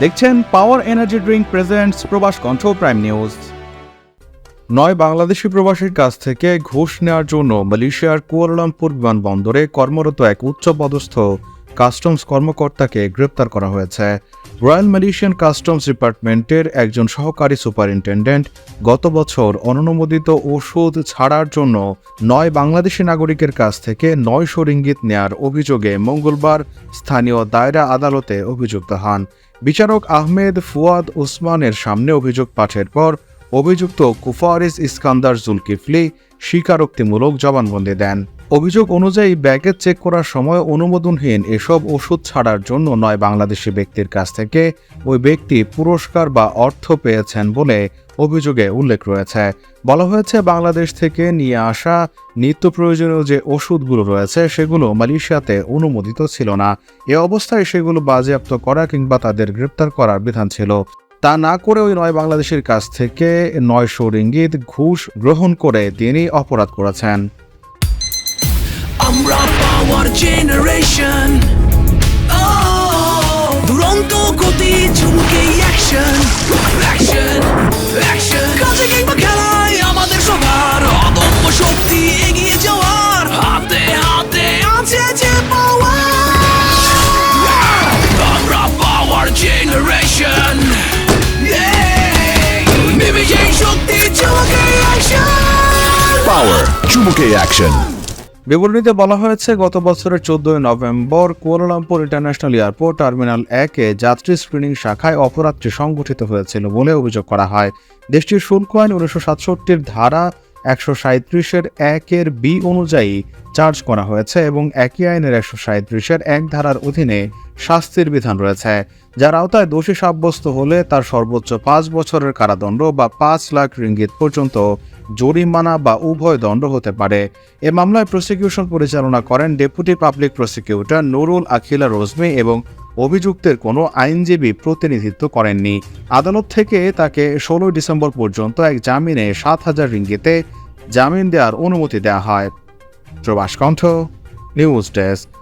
দেখছেন power energy drink presents প্রবাস কণ্ঠ প্রাইম নিউজ নয় বাংলাদেশি প্রবাসীর কাছ থেকে ঘুষ নেওয়ার জন্য মালয়েশিয়ার কুয়ালালামপুর বিমানবন্দরে কর্মরত এক উচ্চপদস্থ কাস্টমস কর্মকর্তাকে গ্রেপ্তার করা হয়েছে। রয়্যাল মালয়েশিয়ান কাস্টমস ডিপার্টমেন্টের একজন সহকারী সুপারিনটেন্ডেন্ট গত বছর অননুমোদিত ওষুধ ছাড়ার জন্য নয় বাংলাদেশি নাগরিকের কাছ থেকে নয়শো রিঙ্গিত নেয়ার অভিযোগে মঙ্গলবার স্থানীয় দায়রা আদালতে অভিযুক্ত হন। বিচারক আহমেদ ফুয়াদ ওসমানের সামনে অভিযোগ পাঠের পর অভিযুক্ত কুফারিস ইস্কান্দার জুলকিফলি স্বীকারোক্তিমূলক জবানবন্দি দেন। অভিযোগ অনুযায়ী ব্যাগেজ চেক করার সময় অনুমোদনহীন এসব ওষুধ ছাড়ার জন্য নয় বাংলাদেশি ব্যক্তির কাছ থেকে। ওই ব্যক্তি পুরস্কার বা অর্থ পেয়েছেন বলে অভিযোগে উল্লেখ রয়েছে। বলা হয়েছে, বাংলাদেশ থেকে নিয়ে আসা নিত্য প্রয়োজনীয় যে ওষুধগুলো রয়েছে, সেগুলো মালয়েশিয়াতে অনুমোদিত ছিল না। এ অবস্থায় সেগুলো বাজেয়াপ্ত করা কিংবা তাদের গ্রেপ্তার করার বিধান ছিল। তা না করে ওই নয় বাংলাদেশের কাছ থেকে নয়শো রিঙ্গিত ঘুষ গ্রহণ করে তিনি অপরাধ করেছেন। আমরা পাওয়ার জেনারেশন দুরন্ত গতি ঝুমকে অ্যাকশন অ্যাকশন অ্যাকশন কাজে কিংবা খেলায় আমাদের সবার অদম্য শক্তি এগিয়ে যাওয়ার হাতে হাতে আছে যে পাওয়ার আমরা পাওয়ার জেনারেশন Power, চুমুকে অ্যাকশন বিবরণীতে বলা হয়েছে, গত বছরের চোদ্দই November Kuala Lumpur international airport terminal একে যাত্রী স্ক্রিনিং শাখায় অপরাধটি সংঘটিত হয়েছিল বলে অভিযোগ করা হয়। দেশটির শুল্ক আইন উনিশশো সাতষট্টির ধারা একশো সাঁত্রিশের একের বি অনুযায়ী চার্জ করা হয়েছে এবং একই আইনের একশো সাঁত্রিশের এক ধারার অধীনে শাস্তির বিধান রয়েছে। যার আওতায় দোষী সাব্যস্ত হলে তার সর্বোচ্চ পাঁচ বছরের কারাদণ্ড বা পাঁচ লাখ রিঙ্গিত পর্যন্ত জরিমানা বা উভয় দণ্ড হতে পারে। এ মামলায় প্রসিকিউশন পরিচালনা করেন deputy public prosecutor Nurul Akhila Rozmi এবং অভিযুক্তের কোনো আইনজীবী প্রতিনিধিত্ব করেননি। আদালত থেকে তাকে ষোলোই ডিসেম্বর পর্যন্ত এক জামিনে সাত হাজার রিঙ্গিতে জামিন দেওয়ার অনুমতি দেওয়া হয়। প্রবাস কণ্ঠ, নিউজ ডেস্ক।